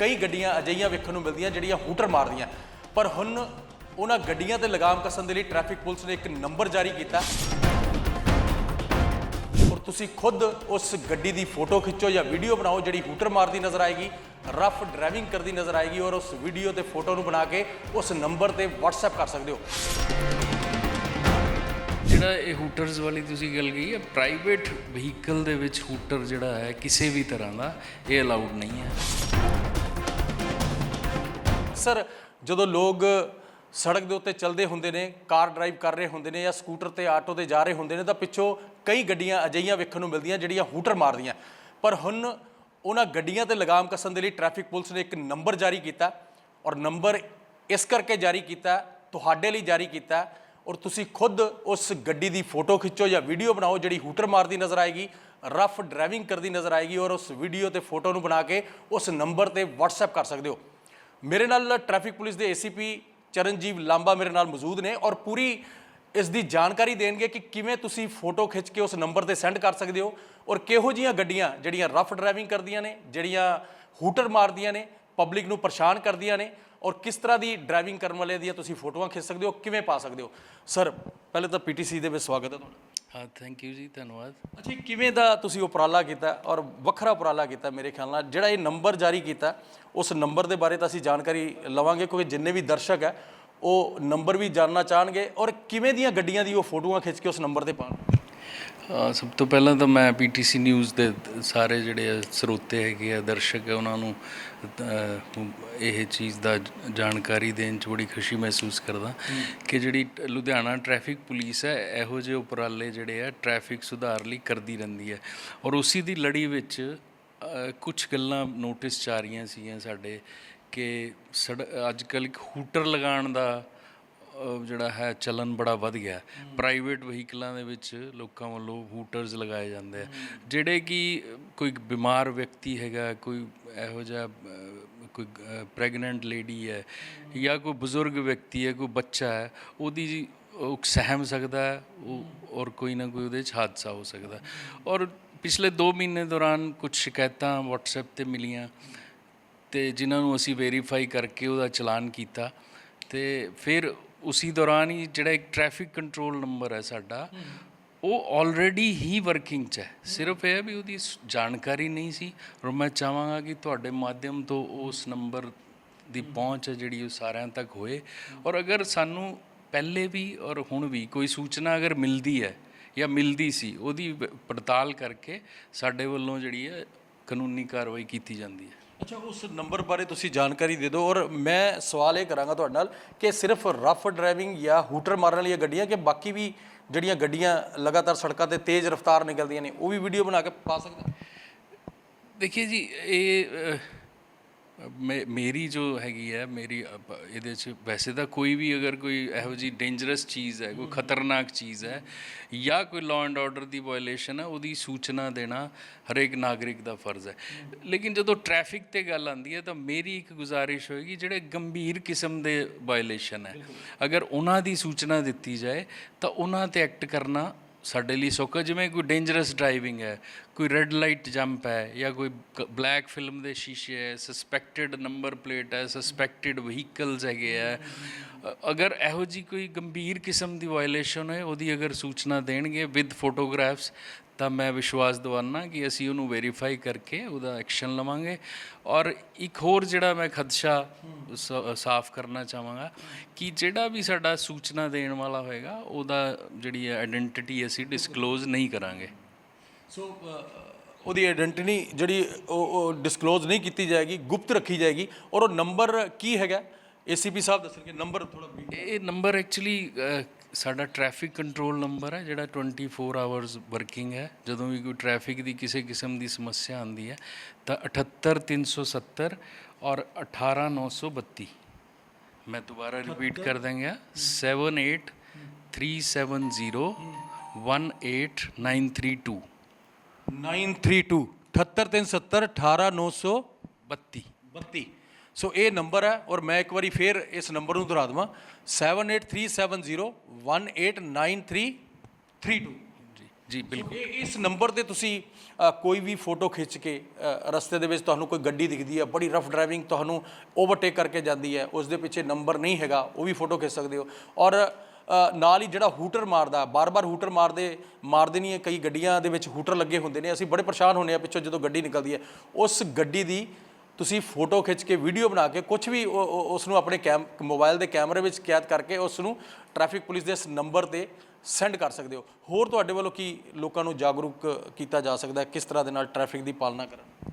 ਕਈ ਗੱਡੀਆਂ ਅਜਿਹੀਆਂ ਵੇਖਣ ਨੂੰ ਮਿਲਦੀਆਂ ਜਿਹੜੀਆਂ ਹੂਟਰ ਮਾਰਦੀਆਂ। ਪਰ ਹੁਣ ਉਹਨਾਂ ਗੱਡੀਆਂ ਤੇ ਲਗਾਮ ਕਸਣ ਦੇ ਲਈ ਟ੍ਰੈਫਿਕ ਪੁਲਿਸ ਨੇ ਇੱਕ ਨੰਬਰ ਜਾਰੀ ਕੀਤਾ। ਔਰ ਤੁਸੀਂ ਖੁਦ ਉਸ ਗੱਡੀ ਦੀ ਫੋਟੋ ਖਿੱਚੋ ਜਾਂ ਵੀਡੀਓ ਬਣਾਓ ਜਿਹੜੀ ਹੂਟਰ ਮਾਰਦੀ ਨਜ਼ਰ ਆਏਗੀ, ਰਫ ਡਰਾਈਵਿੰਗ ਕਰਦੀ ਨਜ਼ਰ ਆਏਗੀ ਔਰ ਉਸ ਵੀਡੀਓ ਤੇ ਫੋਟੋ ਨੂੰ ਬਣਾ ਕੇ ਉਸ ਨੰਬਰ ਤੇ WhatsApp ਕਰ ਸਕਦੇ ਹੋ। ਜਿਹੜਾ ਇਹ ਹੂਟਰਸ ਵਾਲੀ ਤੁਸੀਂ ਗੱਲ ਕਹੀ ਹੈ ਪ੍ਰਾਈਵੇਟ ਵਹੀਕਲ ਦੇ ਵਿੱਚ ਹੂਟਰ ਜਿਹੜਾ ਹੈ, ਕਿਸੇ ਵੀ ਤਰ੍ਹਾਂ ਦਾ ਇਹ ਅਲਾਉਡ ਨਹੀਂ ਹੈ। ਅਕਸਰ ਜਦੋਂ ਲੋਕ ਸੜਕ ਦੇ ਉੱਤੇ ਚੱਲਦੇ ਹੁੰਦੇ ਨੇ, ਕਾਰ ਡਰਾਈਵ ਕਰ ਰਹੇ ਹੁੰਦੇ ਨੇ ਜਾਂ ਸਕੂਟਰ ਤੇ ਆਟੋ ਤੇ ਜਾ ਰਹੇ ਹੁੰਦੇ ਨੇ ਤਾਂ ਪਿੱਛੋਂ ਕਈ ਗੱਡੀਆਂ ਅਜਿਹੀਆਂ ਵੇਖਣ ਨੂੰ ਮਿਲਦੀਆਂ ਜਿਹੜੀਆਂ ਹੂਟਰ ਮਾਰਦੀਆਂ। ਪਰ ਹੁਣ ਉਹਨਾਂ ਗੱਡੀਆਂ ਤੇ ਲਗਾਮ ਕੱਸਣ ਦੇ ਲਈ ਟ੍ਰੈਫਿਕ ਪੁਲਿਸ ਨੇ ਇੱਕ ਨੰਬਰ ਜਾਰੀ ਕੀਤਾ ਔਰ ਨੰਬਰ ਇਸ ਕਰਕੇ ਜਾਰੀ ਕੀਤਾ, ਤੁਹਾਡੇ ਲਈ ਜਾਰੀ ਕੀਤਾ ਔਰ ਤੁਸੀਂ ਖੁਦ ਉਸ ਗੱਡੀ ਦੀ ਫੋਟੋ ਖਿੱਚੋ ਜਾਂ ਵੀਡੀਓ ਬਣਾਓ ਜਿਹੜੀ ਹੂਟਰ ਮਾਰਦੀ ਨਜ਼ਰ ਆਏਗੀ ਰਫ ਡਰਾਈਵਿੰਗ ਕਰਦੀ ਨਜ਼ਰ ਆਏਗੀ ਔਰ ਉਸ ਵੀਡੀਓ ਤੇ ਫੋਟੋ ਨੂੰ ਬਣਾ ਕੇ ਉਸ ਨੰਬਰ ਤੇ WhatsApp ਕਰ ਸਕਦੇ ਹੋ। ਮੇਰੇ ਨਾਲ ਟ੍ਰੈਫਿਕ ਪੁਲਿਸ ਦੇ ਏਸੀਪੀ ਚਰਨਜੀਵ ਲਾਂਬਾ ਮੇਰੇ ਨਾਲ ਮੌਜੂਦ ਨੇ ਔਰ ਪੂਰੀ ਇਸ ਦੀ ਜਾਣਕਾਰੀ ਦੇਣਗੇ ਕਿ ਕਿਵੇਂ ਤੁਸੀਂ ਫੋਟੋ ਖਿੱਚ ਕੇ ਉਸ ਨੰਬਰ ਤੇ ਸੈਂਡ ਕਰ ਸਕਦੇ ਹੋ ਔਰ ਕਿਹੋ ਜੀਆਂ ਗੱਡੀਆਂ ਜਿਹੜੀਆਂ ਰਫ ਡਰਾਈਵਿੰਗ ਕਰਦੀਆਂ ਨੇ, ਜਿਹੜੀਆਂ ਹੂਟਰ ਮਾਰਦੀਆਂ ਨੇ ਪਬਲਿਕ ਨੂੰ ਪਰੇਸ਼ਾਨ ਕਰਦੀਆਂ ਨੇ ਔਰ ਕਿਸ ਤਰ੍ਹਾਂ ਦੀ ਡਰਾਈਵਿੰਗ ਕਰਨ ਵਾਲੇ ਦੀਆਂ ਤੁਸੀਂ ਫੋਟੋਆਂ ਖਿੱਚ ਸਕਦੇ ਹੋ, ਕਿਵੇਂ ਪਾ ਸਕਦੇ ਹੋ। ਸਰ ਪਹਿਲੇ ਤਾਂ ਪੀਟੀਸੀ ਦੇ ਵਿੱਚ ਸਵਾਗਤ ਹੈ ਤੁਹਾਡਾ। ਹਾਂ ਥੈਂਕ ਯੂ ਜੀ, ਧੰਨਵਾਦ। ਅੱਛਾ ਕਿਵੇਂ ਦਾ ਤੁਸੀਂ ਉਪਰਾਲਾ ਕੀਤਾ ਔਰ ਵੱਖਰਾ ਉਪਰਾਲਾ ਕੀਤਾ ਮੇਰੇ ਖਿਆਲ ਨਾਲ? ਜਿਹੜਾ ਇਹ ਨੰਬਰ ਜਾਰੀ ਕੀਤਾ, ਉਸ ਨੰਬਰ ਦੇ ਬਾਰੇ ਤਾਂ ਅਸੀਂ ਜਾਣਕਾਰੀ ਲਵਾਂਗੇ, ਕਿਉਂਕਿ ਜਿੰਨੇ ਵੀ ਦਰਸ਼ਕ ਹੈ, ਉਹ ਨੰਬਰ ਵੀ ਜਾਣਨਾ ਚਾਹਣਗੇ ਔਰ ਕਿਵੇਂ ਦੀਆਂ ਗੱਡੀਆਂ ਦੀ ਉਹ ਫੋਟੋਆਂ ਖਿੱਚ ਕੇ ਉਸ ਨੰਬਰ ਤੇ ਪਾਣ ਸਭ ਤੋਂ ਪਹਿਲਾਂ ਤਾਂ ਮੈਂ ਪੀਟੀਸੀ ਨਿਊਜ਼ ਦੇ ਸਾਰੇ ਜਿਹੜੇ ਸਰੋਤੇ ਹੈਗੇ ਆ ਦਰਸ਼ਕ ਹੈ ਉਹਨਾਂ ਨੂੰ ਇਹ ਚੀਜ਼ ਦਾ ਜਾਣਕਾਰੀ ਦੇਣ 'ਚ ਬੜੀ ਖੁਸ਼ੀ ਮਹਿਸੂਸ ਕਰਦਾ ਕਿ ਜਿਹੜੀ ਲੁਧਿਆਣਾ ਟ੍ਰੈਫਿਕ ਪੁਲਿਸ ਹੈ ਇਹੋ ਜਿਹੇ ਉਪਰਾਲੇ ਜਿਹੜੇ ਆ ਟ੍ਰੈਫਿਕ ਸੁਧਾਰ ਲਈ ਕਰਦੀ ਰਹਿੰਦੀ ਹੈ। ਔਰ ਉਸੇ ਦੀ ਲੜੀ ਵਿੱਚ ਕੁਝ ਗੱਲਾਂ ਨੋਟਿਸ 'ਚ ਆ ਰਹੀਆਂ ਸੀਗੀਆਂ ਸਾਡੇ ਕਿ ਅੱਜ ਕੱਲ੍ਹ ਇੱਕ ਹੂਟਰ ਲਗਾਉਣ ਦਾ ਜਿਹੜਾ ਹੈ ਚਲਨ ਬੜਾ ਵੱਧ ਗਿਆ ਪ੍ਰਾਈਵੇਟ ਵਹੀਕਲਾਂ ਦੇ ਵਿੱਚ ਲੋਕਾਂ ਵੱਲੋਂ ਹੂਟਰਸ ਲਗਾਏ ਜਾਂਦੇ ਆ। ਜਿਹੜੇ ਕਿ ਕੋਈ ਬਿਮਾਰ ਵਿਅਕਤੀ ਹੈਗਾ, ਕੋਈ ਇਹੋ ਜਿਹਾ ਕੋਈ ਪ੍ਰੈਗਨੈਂਟ ਲੇਡੀ ਹੈ ਜਾਂ ਕੋਈ ਬਜ਼ੁਰਗ ਵਿਅਕਤੀ ਹੈ, ਕੋਈ ਬੱਚਾ ਹੈ, ਉਹਦੀ ਉਹ ਸਹਿਮ ਸਕਦਾ ਹੈ, ਉਹ ਔਰ ਕੋਈ ਨਾ ਕੋਈ ਉਹਦੇ 'ਚ ਹਾਦਸਾ ਹੋ ਸਕਦਾ ਔਰ ਪਿਛਲੇ 2 ਮਹੀਨੇ ਦੌਰਾਨ ਕੁਝ ਸ਼ਿਕਾਇਤਾਂ WhatsApp ਤੇ ਮਿਲੀਆਂ ਤੇ ਜਿਨ੍ਹਾਂ ਨੂੰ ਅਸੀਂ ਵੈਰੀਫਾਈ ਕਰਕੇ ਉਹਦਾ ਚਲਾਨ ਕੀਤਾ ਤੇ ਫਿਰ ਉਸੇ ਦੌਰਾਨ ਹੀ ਜਿਹੜਾ ਇੱਕ ਟ੍ਰੈਫਿਕ ਕੰਟਰੋਲ ਨੰਬਰ ਹੈ ਸਾਡਾ ਉਹ ਆਲਰੇਡੀ ਹੀ ਵਰਕਿੰਗ 'ਚ ਹੈ ਸਿਰਫ ਇਹ ਹੈ ਵੀ ਉਹਦੀ ਸ- ਜਾਣਕਾਰੀ ਨਹੀਂ ਸੀ ਔਰ ਮੈਂ ਚਾਹਾਂਗਾ ਕਿ ਤੁਹਾਡੇ ਮਾਧਿਅਮ ਤੋਂ ਉਸ ਨੰਬਰ ਦੀ ਪਹੁੰਚ ਹੈ ਜਿਹੜੀ ਉਹ ਸਾਰਿਆਂ ਤੱਕ ਹੋਏ ਔਰ ਅਗਰ ਸਾਨੂੰ ਪਹਿਲੇ ਵੀ ਔਰ ਹੁਣ ਵੀ ਕੋਈ ਸੂਚਨਾ ਅਗਰ ਮਿਲਦੀ ਹੈ ਜਾਂ ਮਿਲਦੀ ਸੀ ਉਹਦੀ ਵ- ਪੜਤਾਲ ਕਰਕੇ ਸਾਡੇ ਵੱਲੋਂ ਜਿਹੜੀ ਹੈ ਕਾਨੂੰਨੀ ਕਾਰਵਾਈ ਕੀਤੀ ਜਾਂਦੀ ਹੈ ਅੱਛਾ, ਉਸ ਨੰਬਰ ਬਾਰੇ ਤੁਸੀਂ ਜਾਣਕਾਰੀ ਦੇ ਦਿਓ ਔਰ ਮੈਂ ਸਵਾਲ ਇਹ ਕਰਾਂਗਾ ਤੁਹਾਡੇ ਨਾਲ ਕਿ ਸਿਰਫ ਰਫ ਡਰਾਈਵਿੰਗ ਜਾਂ ਹੂਟਰ ਮਾਰਨ ਵਾਲੀਆਂ ਗੱਡੀਆਂ ਕਿ ਬਾਕੀ ਵੀ ਜਿਹੜੀਆਂ ਗੱਡੀਆਂ ਲਗਾਤਾਰ ਸੜਕਾਂ ਤੇ ਤੇਜ਼ ਰਫ਼ਤਾਰ ਨਿਕਲਦੀਆਂ ਨੇ, ਉਹ ਵੀ ਵੀਡੀਓ ਬਣਾ ਕੇ ਪਾ ਸਕਦੇ ਦੇਖिए ਜੀ, ਇਹ ਮੇਰੀ ਜੋ ਹੈਗੀ ਹੈ ਮੇਰੀ ਇਹਦੇ ਚ ਵੈਸੇ ਤਾਂ ਕੋਈ ਵੀ ਅਗਰ ਕੋਈ ਇਹੋ ਜੀ ਡੇਂਜਰਸ ਚੀਜ਼ ਹੈ ਕੋਈ ਖਤਰਨਾਕ ਚੀਜ਼ ਹੈ ਜਾਂ ਕੋਈ ਲਾਅ ਐਂਡ ਆਰਡਰ ਦੀ ਵਾਇਓਲੇਸ਼ਨ ਹੈ ਉਹਦੀ ਸੂਚਨਾ ਦੇਣਾ ਹਰੇਕ ਨਾਗਰਿਕ ਦਾ ਫਰਜ਼ ਹੈ। ਲੇਕਿਨ ਜਦੋਂ ਟ੍ਰੈਫਿਕ ਤੇ ਗੱਲ ਆਉਂਦੀ ਹੈ ਤਾਂ ਮੇਰੀ ਇੱਕ ਗੁਜ਼ਾਰਿਸ਼ ਹੋਏਗੀ ਜਿਹੜੇ ਗੰਭੀਰ ਕਿਸਮ ਦੇ ਵਾਇਓਲੇਸ਼ਨ ਹੈ। ਅਗਰ ਉਹਨਾਂ ਦੀ ਸੂਚਨਾ ਦਿੱਤੀ ਜਾਏ ਤਾਂ ਉਹਨਾਂ ਤੇ ਐਕਟ ਕਰਨਾ ਸਾਡੇ ਲਈ ਸੌਖਾ, ਜਿਵੇਂ ਕੋਈ ਡੇਂਜਰਸ ਡਰਾਈਵਿੰਗ ਹੈ, ਕੋਈ ਰੈੱਡ ਲਾਈਟ ਜੰਪ ਹੈ, ਜਾਂ ਕੋਈ ਬਲੈਕ ਫਿਲਮ ਦੇ ਸ਼ੀਸ਼ੇ ਹੈ ਸਸਪੈਕਟਡ ਨੰਬਰ ਪਲੇਟ ਹੈ ਸਸਪੈਕਟਡ ਵਹੀਕਲਸ ਹੈਗੇ ਹੈ। ਅਗਰ ਇਹੋ ਜੀ ਕੋਈ ਗੰਭੀਰ ਕਿਸਮ ਦੀ ਵਾਇਲੇਸ਼ਨ ਹੈ ਉਹਦੀ ਅਗਰ ਸੂਚਨਾ ਦੇਣਗੇ ਵਿਦ ਫੋਟੋਗ੍ਰਾਫਸ ਤਾਂ ਮੈਂ ਵਿਸ਼ਵਾਸ ਦਿਵਾਨਾ ਕਿ ਅਸੀਂ ਉਹਨੂੰ ਵੈਰੀਫਾਈ ਕਰਕੇ ਉਹਦਾ ਐਕਸ਼ਨ ਲਵਾਂਗੇ। ਔਰ ਇੱਕ ਹੋਰ ਜਿਹੜਾ ਮੈਂ ਖਦਸ਼ਾ ਸ- ਸਾਫ਼ ਕਰਨਾ ਚਾਹਾਂਗਾ ਕਿ ਜਿਹੜਾ ਵੀ ਸਾਡਾ ਸੂਚਨਾ ਦੇਣ ਵਾਲਾ ਹੋਏਗਾ, ਉਹਦਾ ਜਿਹੜੀ ਆਇਡੈਂਟੀਟੀ ਅਸੀਂ ਡਿਸਕਲੋਜ਼ ਨਹੀਂ ਕਰਾਂਗੇ। ਸੋ ਉਹਦੀ ਆਇਡੈਂਟੀਟੀ ਜਿਹੜੀ ਉਹ ਉਹ ਡਿਸਕਲੋਜ਼ ਨਹੀਂ ਕੀਤੀ ਜਾਏਗੀ, ਗੁਪਤ ਰੱਖੀ ਜਾਏਗੀ। ਔਰ ਉਹ ਨੰਬਰ ਕੀ ਹੈਗਾ? ਏਸੀਪੀ ਸਾਹਿਬ ਦੱਸਣਗੇ ਨੰਬਰ ਥੋੜਾ ਇਹ ਨੰਬਰ ਐਕਚੁਅਲੀ ਸਾਡਾ ਟ੍ਰੈਫਿਕ ਕੰਟਰੋਲ ਨੰਬਰ ਹੈ ਜਿਹੜਾ 24 ਆਵਰਸ ਵਰਕਿੰਗ ਹੈ। ਜਦੋਂ ਵੀ ਕੋਈ ਟ੍ਰੈਫਿਕ ਦੀ ਕਿਸੇ ਕਿਸਮ ਦੀ ਸਮੱਸਿਆ ਆਉਂਦੀ ਹੈ ਤਾਂ 78370 ਔਰ 18932 ਮੈਂ ਦੁਬਾਰਾ ਰਿਪੀਟ ਕਰ ਦਾਂਗਾ 7837018932 932 78370 18932 32 ਸੋ ਇਹ ਨੰਬਰ ਹੈ ਔਰ ਮੈਂ ਇੱਕ ਵਾਰੀ ਫੇਰ ਇਸ ਨੰਬਰ ਨੂੰ ਦੁਹਰਾ ਦਵਾਂ 7837018932 ਜੀ ਬਿਲਕੁਲ ਇਹ ਇਸ ਨੰਬਰ ਤੇ ਤੁਸੀਂ ਕੋਈ ਵੀ ਫੋਟੋ ਖਿੱਚ ਕੇ ਰਸਤੇ ਦੇ ਵਿੱਚ ਤੁਹਾਨੂੰ ਕੋਈ ਗੱਡੀ ਦਿਖਦੀ ਹੈ ਬੜੀ ਰਫ ਡਰਾਈਵਿੰਗ ਤੁਹਾਨੂੰ ਓਵਰਟੇਕ ਕਰਕੇ ਜਾਂਦੀ ਹੈ ਉਸ ਦੇ ਪਿੱਛੇ ਨੰਬਰ ਨਹੀਂ ਹੈਗਾ ਉਹ ਵੀ ਫੋਟੋ ਖਿੱਚ ਸਕਦੇ ਹੋ ਔਰ ਨਾਲ ਹੀ ਜਿਹੜਾ ਹੂਟਰ ਮਾਰਦਾ ਬਾਰ-ਬਾਰ ਹੂਟਰ ਮਾਰਦੇ ਮਾਰਦੇ ਨਹੀਂ ਹੈ ਕਈ ਗੱਡੀਆਂ ਦੇ ਵਿੱਚ ਹੂਟਰ ਲੱਗੇ ਹੁੰਦੇ ਨੇ ਅਸੀਂ ਬੜੇ ਪਰੇਸ਼ਾਨ ਹੁੰਦੇ ਆ ਪਿੱਛੋਂ ਜਦੋਂ ਗੱਡੀ ਨਿਕਲਦੀ ਹੈ ਉਸ ਗੱਡੀ ਦੀ ਤੁਸੀਂ ਫੋਟੋ ਖਿੱਚ ਕੇ ਵੀਡੀਓ ਬਣਾ ਕੇ ਕੁਝ ਵੀ ਉਹ- ਉਹ- ਉਸ ਨੂੰ ਆਪਣੇ ਕੈਮ ਮੋਬਾਈਲ ਦੇ ਕੈਮਰੇ ਵਿੱਚ ਕੈਦ ਕਰਕੇ ਉਸ ਨੂੰ ਟ੍ਰੈਫਿਕ ਪੁਲਿਸ ਦੇ ਇਸ ਨੰਬਰ ਤੇ ਸੈਂਡ ਕਰ ਸਕਦੇ ਹੋ। ਹੋਰ ਤੁਹਾਡੇ ਵੱਲੋਂ ਕੀ ਲੋਕਾਂ ਨੂੰ ਜਾਗਰੂਕ ਕੀਤਾ ਜਾ ਸਕਦਾ ਹੈ? ਕਿਸ ਤਰ੍ਹਾਂ ਦੇ ਨਾਲ ਟ੍ਰੈਫਿਕ ਦੀ ਪਾਲਣਾ ਕਰਨ?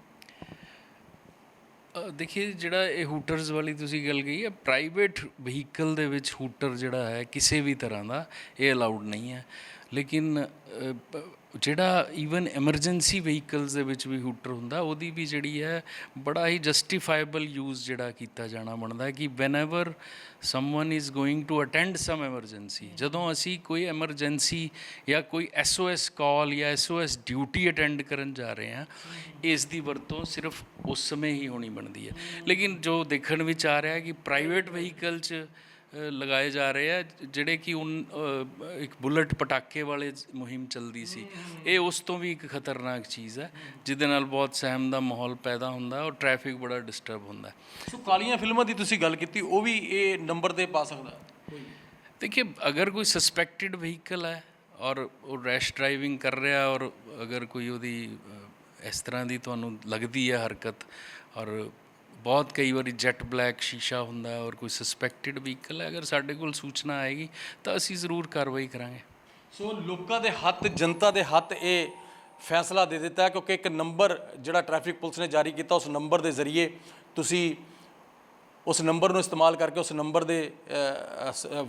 ਅ, ਦੇਖੀਏ ਜਿਹੜਾ ਇਹ ਹੂਟਰਸ ਵਾਲੀ ਤੁਸੀਂ ਗੱਲ ਕਹੀ ਹੈ ਪ੍ਰਾਈਵੇਟ ਵਹੀਕਲ ਦੇ ਵਿੱਚ ਹੂਟਰ ਜਿਹੜਾ ਹੈ ਕਿਸੇ ਵੀ ਤਰ੍ਹਾਂ ਦਾ ਇਹ ਅਲਾਉਡ ਨਹੀਂ ਹੈ। ਲੇਕਿਨ ਜਿਹੜਾ ਈਵਨ ਐਮਰਜੈਂਸੀ ਵਹੀਕਲਸ ਦੇ ਵਿੱਚ ਵੀ ਹੂਟਰ ਹੁੰਦਾ, ਉਹਦੀ ਵੀ ਜਿਹੜੀ ਹੈ ਬੜਾ ਹੀ ਜਸਟੀਫਾਈਬਲ ਯੂਜ਼ ਜਿਹੜਾ ਕੀਤਾ ਜਾਣਾ ਬਣਦਾ ਹੈ ਕਿ whenever someone is going to attend some emergency ਜਦੋਂ ਅਸੀਂ ਕੋਈ ਐਮਰਜੈਂਸੀ ਜਾਂ ਕੋਈ ਐਸਓਐਸ ਕਾਲ ਜਾਂ ਐਸਓਐਸ ਡਿਊਟੀ ਅਟੈਂਡ ਕਰਨ ਜਾ ਰਹੇ ਹਾਂ, ਇਸ ਦੀ ਵਰਤੋਂ ਸਿਰਫ ਉਸ ਸਮੇਂ ਹੀ ਹੋਣੀ ਬਣਦੀ ਹੈ। ਲੇਕਿਨ ਜੋ ਦੇਖਣ ਵਿੱਚ ਆ ਰਿਹਾ ਹੈ ਕਿ ਪ੍ਰਾਈਵੇਟ ਵਹੀਕਲ 'ਚ ਲਗਾਏ ਜਾ ਰਹੇ ਆ ਜਿਹੜੇ ਕਿ ਉਨ ਇੱਕ ਬੁਲਟ ਪਟਾਕੇ ਵਾਲੇ ਮੁਹਿੰਮ ਚੱਲਦੀ ਸੀ। ਇਹ ਉਸ ਤੋਂ ਵੀ ਇੱਕ ਖਤਰਨਾਕ ਚੀਜ਼ ਹੈ ਜਿਹਦੇ ਨਾਲ ਬਹੁਤ ਸਹਿਮ ਦਾ ਮਾਹੌਲ ਪੈਦਾ ਹੁੰਦਾ ਔਰ ਟ੍ਰੈਫਿਕ ਬੜਾ ਡਿਸਟਰਬ ਹੁੰਦਾ। ਸੋ ਕਾਲੀਆਂ ਫਿਲਮਾਂ ਦੀ ਤੁਸੀਂ ਗੱਲ ਕੀਤੀ ਉਹ ਵੀ ਇਹ ਨੰਬਰ ਤੇ ਪਾ ਸਕਦਾ ਦੇਖिए ਅਗਰ ਕੋਈ ਸਸਪੈਕਟਿਡ ਵਹੀਕਲ ਹੈ ਔਰ ਉਹ ਰੈਸ਼ ਡਰਾਈਵਿੰਗ ਕਰ ਰਿਹਾ ਔਰ ਅਗਰ ਕੋਈ ਉਹਦੀ ਇਸ ਤਰ੍ਹਾਂ ਦੀ ਤੁਹਾਨੂੰ ਲੱਗਦੀ ਹੈ ਹਰਕਤ ਔਰ ਬਹੁਤ ਕਈ ਵਾਰੀ ਜੈਟ ਬਲੈਕ ਸ਼ੀਸ਼ਾ ਹੁੰਦਾ ਹੈ ਔਰ ਕੋਈ ਸਸਪੈਕਟਡ ਵਹੀਕਲ ਹੈ। ਅਗਰ ਸਾਡੇ ਕੋਲ ਸੂਚਨਾ ਆਏਗੀ, ਤਾਂ ਅਸੀਂ ਜ਼ਰੂਰ ਕਾਰਵਾਈ ਕਰਾਂਗੇ। ਸੋ ਲੋਕਾਂ ਦੇ ਹੱਥ, ਜਨਤਾ ਦੇ ਹੱਥ ਇਹ ਫੈਸਲਾ ਦੇ ਦਿੱਤਾ ਹੈ ਕਿਉਂਕਿ ਇੱਕ ਨੰਬਰ ਜਿਹੜਾ ਟ੍ਰੈਫਿਕ ਪੁਲਿਸ ਨੇ ਜਾਰੀ ਕੀਤਾ, ਉਸ ਨੰਬਰ ਦੇ ਜ਼ਰੀਏ ਤੁਸੀਂ ਉਸ ਨੰਬਰ ਨੂੰ ਇਸਤੇਮਾਲ ਕਰਕੇ ਉਸ ਨੰਬਰ ਦੇ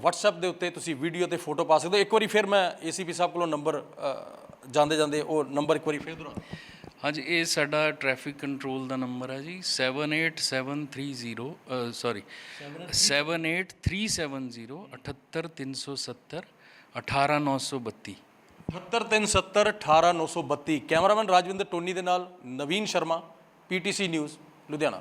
WhatsApp ਦੇ ਉੱਤੇ ਤੁਸੀਂ ਵੀਡੀਓ ਤੇ ਫੋਟੋ ਪਾ ਸਕਦੇ ਹੋ। ਇੱਕ ਵਾਰੀ ਫਿਰ ਮੈਂ ACP ਸਾਹਿਬ ਕੋਲੋਂ ਨੰਬਰ ਜਾਂਦੇ ਜਾਂਦੇ ਉਹ ਨੰਬਰ ਇੱਕ ਵਾਰੀ ਫਿਰ ਦੁਹਰਾ ਹਾਂਜੀ, ਇਹ ਸਾਡਾ ਟ੍ਰੈਫਿਕ ਕੰਟਰੋਲ ਦਾ ਨੰਬਰ ਹੈ ਜੀ 78730 ਸੌਰੀ 78370 78370 18932 78370 18932 ਕੈਮਰਾਮੈਨ ਰਾਜਵਿੰਦਰ ਟੋਨੀ ਦੇ ਨਾਲ ਨਵੀਨ ਸ਼ਰਮਾ PTC ਨਿਊਜ਼ ਲੁਧਿਆਣਾ